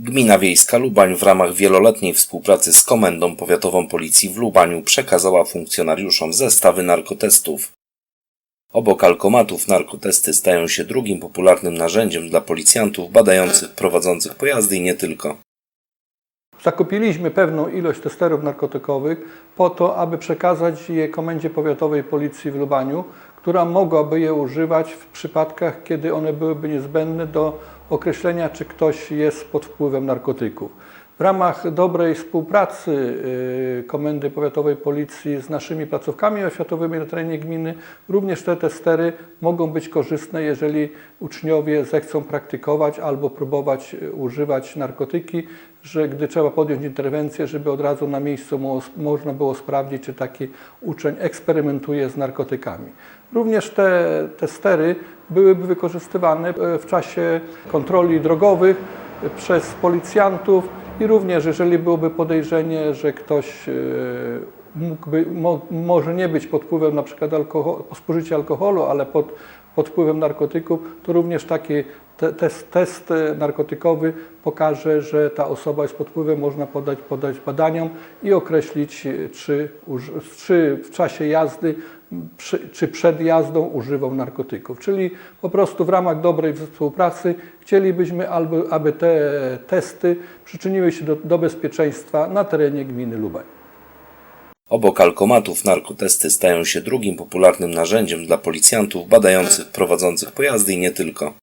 Gmina Wiejska Lubań w ramach wieloletniej współpracy z Komendą Powiatową Policji w Lubaniu przekazała funkcjonariuszom zestawy narkotestów. Obok alkomatów narkotesty stają się drugim popularnym narzędziem dla policjantów badających prowadzących pojazdy i nie tylko. Zakupiliśmy pewną ilość testerów narkotykowych po to, aby przekazać je Komendzie Powiatowej Policji w Lubaniu, która mogłaby je używać w przypadkach, kiedy one byłyby niezbędne do określenia, czy ktoś jest pod wpływem narkotyków. W ramach dobrej współpracy y, Komendy Powiatowej Policji z naszymi placówkami oświatowymi na terenie gminy, również te testery mogą być korzystne, jeżeli uczniowie zechcą praktykować albo próbować y, używać narkotyki, że gdy trzeba podjąć interwencję, żeby od razu na miejscu mo- można było sprawdzić, czy taki uczeń eksperymentuje z narkotykami. Również te testery byłyby wykorzystywane e, w czasie kontroli drogowych przez policjantów i również jeżeli byłoby podejrzenie, że ktoś e, mógłby, mo, może nie być pod wpływem na przykład alkohol, spożycia alkoholu, ale pod, pod wpływem narkotyków, to również taki te, test, test e, narkotykowy pokaże, że ta osoba jest pod wpływem, można podać, podać badaniom i określić, e, czy, czy w czasie jazdy, czy przed jazdą używał narkotyków. Czyli po prostu w ramach dobrej współpracy chcielibyśmy, aby, aby te testy przyczyniły się do, do bezpieczeństwa na terenie gminy Lubań. Obok alkomatów narkotesty stają się drugim popularnym narzędziem dla policjantów badających prowadzących pojazdy i nie tylko.